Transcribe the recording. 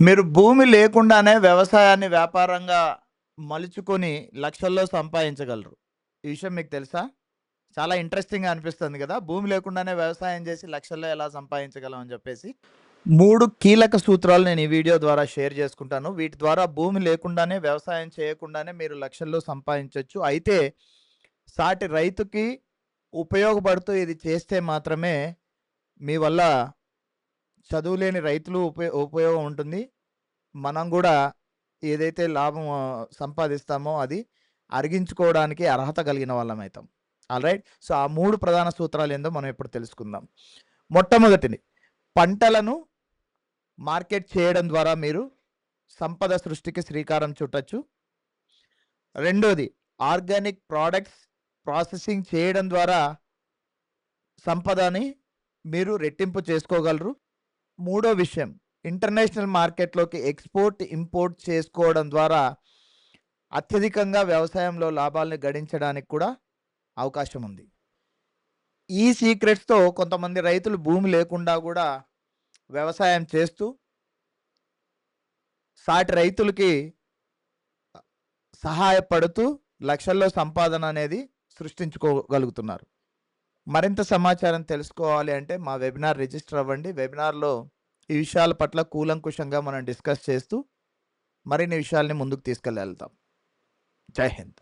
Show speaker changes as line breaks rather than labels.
మీరు భూమి లేకుండానే వ్యవసాయాన్ని వ్యాపారంగా మలుచుకొని లక్షల్లో సంపాదించగలరు. ఈ విషయం మీకు తెలుసా? చాలా ఇంట్రెస్టింగ్‌గా అనిపిస్తుంది కదా భూమి లేకుండానే వ్యవసాయం చేసి లక్షల్లో ఎలా సంపాదించగలం అని చెప్పేసి మూడు కీలక సూత్రాలు నేను ఈ వీడియో ద్వారా షేర్ చేసుకుంటాను. వీటి ద్వారా భూమి లేకుండానే వ్యవసాయం చేయకుండానే మీరు లక్షల్లో సంపాదించవచ్చు అయితే సాటి రైతుకి ఉపయోగపడుతూ ఇది చేస్తే మాత్రమే మీ వల్ల చదువులేని రైతులు ఉపయో ఉపయోగం ఉంటుంది. మనం కూడా ఏదైతే లాభం సంపాదిస్తామో అది అరిగించుకోవడానికి అర్హత కలిగిన వాళ్ళం అవుతాం ఆల్ రైట్ సో, ఆ మూడు ప్రధాన సూత్రాలు ఏందో మనం ఇప్పుడు తెలుసుకుందాం. మొట్టమొదటిది పంటలను మార్కెట్ చేయడం ద్వారా మీరు సంపద సృష్టికి శ్రీకారం చుట్టచ్చు రెండోది ఆర్గానిక్ ప్రొడక్ట్స్ ప్రాసెసింగ్ చేయడం ద్వారా సంపదని మీరు రెట్టింపు చేసుకోగలరు. మూడో విషయం ఇంటర్నేషనల్ మార్కెట్‌లోకి ఎక్స్‌పోర్ట్, ఇంపోర్ట్ చేసుకోవడం ద్వారా అత్యధికంగా వ్యవసాయంలో లాభాల్ని గడించడానికి కూడా అవకాశం ఉంది. ఈ సీక్రెట్స్‌తో కొంతమంది రైతులు భూమి లేకుండా కూడా వ్యవసాయం చేస్తూ సాటి రైతులకి సహాయపడుతూ లక్షల్లో సంపాదన అనేది సృష్టించుకోగలుగుతున్నారు. మరింత సమాచారం తెలుసుకోవాలి అంటే మా వెబినార్ రిజిస్టర్ అవ్వండి. వెబినార్‌లో ఈ విషయాల పట్ల కూలంకుషంగా మనం డిస్కస్ చేస్తూ మరిన్ని విషయాల్ని ముందుకు తీసుకెళ్ళాళ్తాం. జై హింద్.